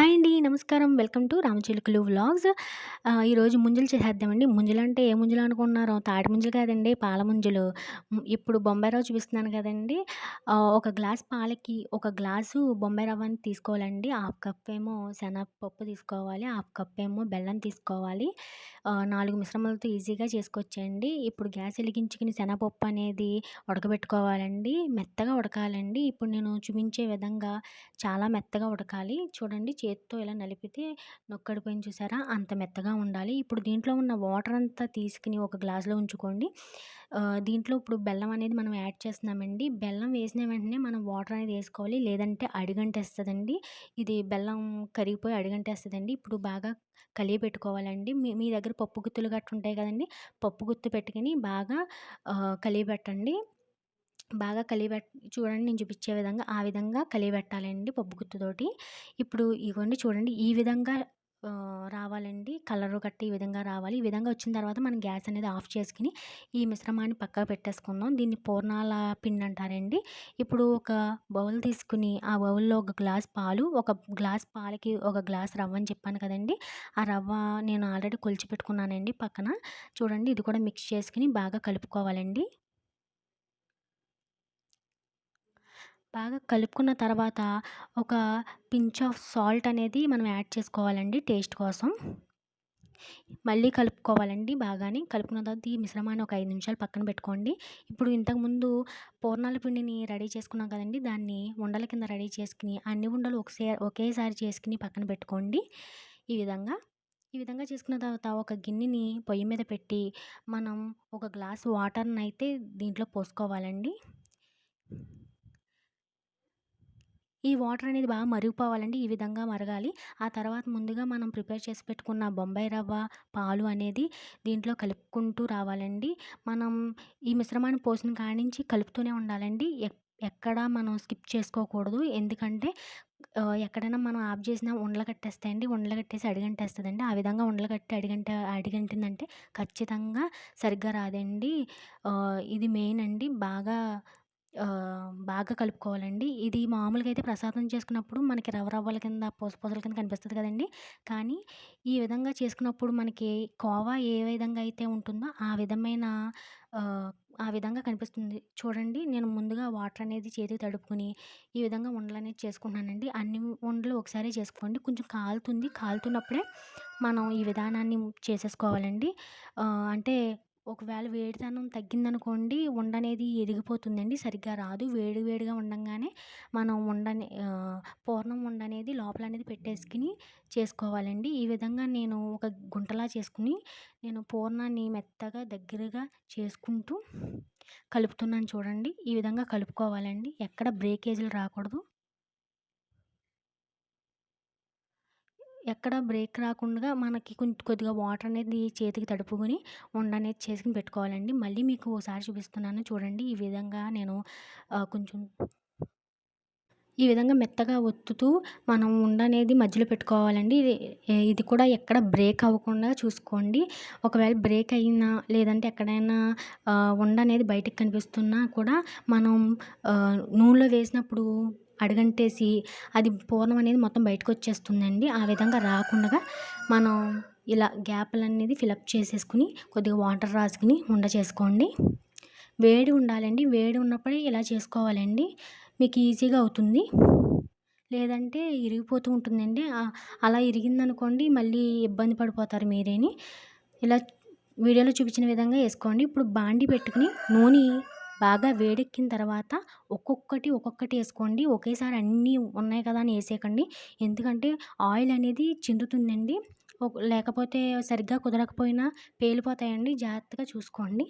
Hi అండి. నమస్కారం. Welcome to Ramachilukalu vlogs. ఈరోజు ముంజలు చేసేద్దామండి. ముంజలంటే ఏ ముంజలు అనుకున్నారో తాటి ముంజలు కాదండి. పాల ముంజలు. ఇప్పుడు బొంబాయి రవ్వ చూపిస్తున్నాను కదండీ! ఒక గ్లాస్ పాలకి ఒక గ్లాసు బొంబాయి రవ్వని తీసుకోవాలండి. హాఫ్ కప్ ఏమో శనగపప్పు తీసుకోవాలి. హాఫ్ కప్ ఏమో బెల్లం తీసుకోవాలి. నాలుగు మిశ్రమాలతో ఈజీగా చేసుకోవచ్చండి. ఇప్పుడు గ్యాస్ వెలిగించుకుని శనగపప్పు అనేది ఉడకబెట్టుకోవాలండి. మెత్తగా ఉడకాలండి. ఇప్పుడు నేను చూపించే విధంగా చాలా మెత్తగా ఉడకాలి. చూడండి చేతితో ఇలా నలిపితే నొక్కడిపోయింది చూసారా? అంత మెత్తగా ఉండాలి. ఇప్పుడు దీంట్లో ఉన్న వాటర్ అంతా తీసుకుని ఒక గ్లాస్‌లో ఉంచుకోండి. దీంట్లో ఇప్పుడు బెల్లం అనేది మనం యాడ్ చేస్తున్నామండి. బెల్లం వేసిన వెంటనే మనం వాటర్ అనేది వేసుకోవాలి లేదంటే అడిగంటేస్తుందండి ఇది బెల్లం కరిగిపోయి అడిగంటేస్తుందండి ఇప్పుడు బాగా కలియబెట్టుకోవాలండి. మీ మీ దగ్గర పప్పు గుత్తులు గట్టు ఉంటాయి కదండి పప్పు గుత్తు పెట్టుకుని బాగా కలిగి పెట్టండి బాగా కలిపెట్ చూడండి నేను చూపించే విధంగా ఆ విధంగా కలిపెట్టాలండి పప్పు గుత్తుతోటి. ఇప్పుడు ఇగోండి చూడండి ఈ విధంగా రావాలండి. కలర్ కట్టి ఈ విధంగా రావాలి. ఈ విధంగా వచ్చిన తర్వాత మనం గ్యాస్ అనేది ఆఫ్ చేసుకుని ఈ మిశ్రమాన్ని పక్కకు పెట్టేసుకుందాం. దీన్ని పూర్ణాల పిండి అంటారండి. ఇప్పుడు ఒక బౌల్ తీసుకుని ఆ బౌల్‌లో ఒక గ్లాస్ పాలు, ఒక గ్లాస్ పాలకి ఒక గ్లాస్ రవ్వ అని చెప్పాను కదండి ఆ రవ్వ నేను ఆల్రెడీ కొలిచి పెట్టుకున్నానండి పక్కన. చూడండి ఇది కూడా మిక్స్ చేసుకుని బాగా కలుపుకోవాలండి. బాగా కలుపుకున్న తర్వాత ఒక పించ్ ఆఫ్ సాల్ట్ అనేది మనం యాడ్ చేసుకోవాలండి టేస్ట్ కోసం. మళ్ళీ కలుపుకోవాలండి బాగానే. కలుపుకున్న తర్వాత ఈ మిశ్రమాన్ని ఒక ఐదు నిమిషాలు పక్కన పెట్టుకోండి. ఇప్పుడు ఇంతకుముందు పూర్ణాల పిండిని రెడీ చేసుకున్నాం కదండీ! దాన్ని ఉండల కింద రెడీ చేసుకుని అన్ని ఉండలు ఒకసారి ఒకేసారి చేసుకుని పక్కన పెట్టుకోండి. ఈ విధంగా. ఈ విధంగా చేసుకున్న తర్వాత ఒక గిన్నెని పొయ్యి మీద పెట్టి మనం ఒక గ్లాస్ వాటర్‌నయితే దీంట్లో పోసుకోవాలండి. ఈ వాటర్ అనేది బాగా మరిగిపోవాలండి. ఈ విధంగా మరగాలి. ఆ తర్వాత ముందుగా మనం ప్రిపేర్ చేసి పెట్టుకున్న బొంబాయి రవ్వ, పాలు అనేది దీంట్లో కలుపుకుంటూ రావాలండి. మనం ఈ మిశ్రమాన్ని పోసిన కాడ నుంచి కలుపుతూనే ఉండాలండి. ఎక్ ఎక్కడా మనం స్కిప్ చేసుకోకూడదు. ఎందుకంటే ఎక్కడైనా మనం ఆఫ్ చేసినా ఉండలు కట్టేస్తాయండి. ఉండలు కట్టేసి అడిగంటేస్తుందండి ఆ విధంగా ఉండలు కట్టి అడిగంట అడిగంటిందంటే ఖచ్చితంగా సరిగ్గా రాదండి. ఇది మెయిన్ అండి. బాగా బాగా కలుపుకోవాలండి. ఇది మామూలుగా అయితే ప్రసాదం చేసుకున్నప్పుడు మనకి రవ్వ రవ్వల కింద, పూస కింద కనిపిస్తుంది కదండీ! కానీ ఈ విధంగా చేసుకున్నప్పుడు మనకి కోవా ఏ విధంగా అయితే ఉంటుందో ఆ విధమైన ఆ విధంగా కనిపిస్తుంది. చూడండి నేను ముందుగా వాటర్ అనేది చేతికి తడుపుకొని ఈ విధంగా ఉండలు అనేది చేసుకుంటున్నానండి. అన్ని ఉండలు ఒకసారి చేసుకోండి. కొంచెం కాలుతుంది. కాలుతున్నప్పుడే మనం ఈ విధానాన్ని చేసేసుకోవాలండి. అంటే ఒకవేళ వేడితనం తగ్గిందనుకోండి ఉండ అనేది ఎదిగిపోతుందండి సరిగ్గా రాదు. వేడి వేడిగా ఉండంగానే మనం ఉండని పూర్ణం ఉండ అనేది లోపల అనేది పెట్టేసుకుని చేసుకోవాలండి. ఈ విధంగా నేను ఒక గుంటలా చేసుకుని నేను పూర్ణాన్ని మెత్తగా దగ్గరగా చేసుకుంటూ కలుపుతున్నాను చూడండి. ఈ విధంగా కలుపుకోవాలండి. ఎక్కడ బ్రేకేజీలు రాకూడదు. ఎక్కడ బ్రేక్ రాకుండా మనకి కొంచెం కొద్దిగా వాటర్ అనేది చేతికి తడుపుకొని ఉండ అనేది చేసుకుని పెట్టుకోవాలండి. మళ్ళీ మీకు ఓసారి చూపిస్తున్నాను చూడండి. ఈ విధంగా నేను కొంచెం ఈ విధంగా మెత్తగా ఒత్తుతూ మనం ఉండ అనేది మధ్యలో పెట్టుకోవాలండి. ఇది ఇది కూడా ఎక్కడ బ్రేక్ అవ్వకుండా చూసుకోండి. ఒకవేళ బ్రేక్ అయినా లేదంటే ఎక్కడైనా ఉండ అనేది బయటకి కనిపిస్తున్నా కూడా మనం నూనెలో వేసినప్పుడు అడుగంటేసి అది పూర్ణం అనేది మొత్తం బయటకొచ్చేస్తుందండి. ఆ విధంగా రాకుండా మనం ఇలా గ్యాప్లు అనేది ఫిలప్ చేసేసుకొని కొద్దిగా వాటర్ రాసుకుని ఉండ చేసుకోండి. వేడి ఉండాలండి. వేడి ఉన్నప్పుడే ఇలా చేసుకోవాలండి. మీకు ఈజీగా అవుతుంది. లేదంటే ఇరిగిపోతూ ఉంటుందండి. అలా ఇరిగిందనుకోండి మళ్ళీ ఇబ్బంది పడిపోతారు మీరేని. ఇలా వీడియోలో చూపించిన విధంగా వేసుకోండి ఇప్పుడు బాండీ పెట్టుకుని నూనె బాగా వేడెక్కిన తర్వాత ఒక్కొక్కటి, ఒక్కొక్కటి వేసుకోండి ఒకేసారి అన్నీ ఉన్నాయి కదా అని వేసేయకండి ఎందుకంటే ఆయిల్ అనేది చిందుతుందండి. లేకపోతే సరిగ్గా కుదరకపోయినా పేలిపోతాయండి. జాగ్రత్తగా చూసుకోండి.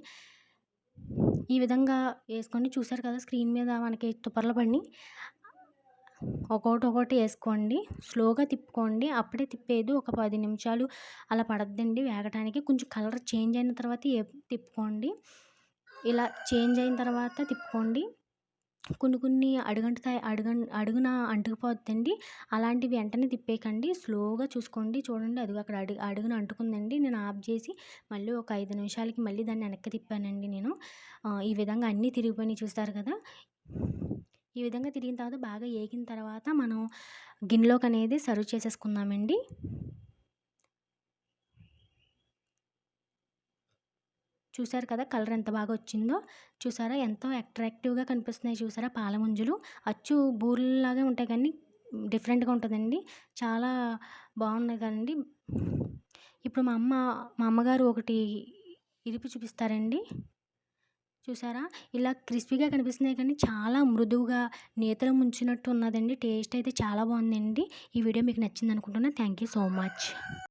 ఈ విధంగా వేసుకోండి చూసారు కదా స్క్రీన్ మీద మనకి తుపర్లు పడి ఒక్కోటి, ఒక్కోటి వేసుకోండి స్లోగా తిప్పుకోండి. అప్పుడే తిప్పేది ఒక పది నిమిషాలు అలా పడద్దండి వేగటానికి. కొంచెం కలర్ చేంజ్ అయిన తర్వాత తిప్పుకోండి. ఇలా చేంజ్ అయిన తర్వాత తిప్పుకోండి. కొన్ని కొన్ని అడుగంటుతాయి. అడుగన్ అడుగున అంటుకుపోద్దండి. అలాంటివి వెంటనే తిప్పేయకండి. స్లోగా చూసుకోండి. చూడండి అదిగో అక్కడ అడుగు అడుగున అంటుకుందండి. నేను ఆఫ్ చేసి మళ్ళీ ఒక ఐదు నిమిషాలకి మళ్ళీ దాన్ని వెనక్కి తిప్పానండి నేను. ఈ విధంగా అన్నీ తిరిగిపోయినాయి చూస్తారు కదా! ఈ విధంగా తిరిగిన తర్వాత బాగా ఏగిన తర్వాత మనం గిన్నెలోకి అనేది సర్వ్ చేసేసుకుందామండి చూసారు కదా కలర్ ఎంత బాగా వచ్చిందో. చూసారా ఎంతో అట్రాక్టివ్గా కనిపిస్తున్నాయి చూసారా పాలముంజులు అచ్చు బూరెల్లాగే ఉంటాయి కానీ డిఫరెంట్గా ఉంటుందండి. చాలా బాగున్నాయి కదండి. ఇప్పుడు మా అమ్మ మా అమ్మగారు ఒకటి ఇరిపి చూపిస్తారండి. చూసారా? ఇలా క్రిస్పీగా కనిపిస్తున్నాయి కానీ చాలా మృదువుగా నేతలు ముంచినట్టు ఉన్నదండి. టేస్ట్ అయితే చాలా బాగుందండి. ఈ వీడియో మీకు నచ్చింది అనుకుంటున్నా థ్యాంక్ యూ సో మచ్.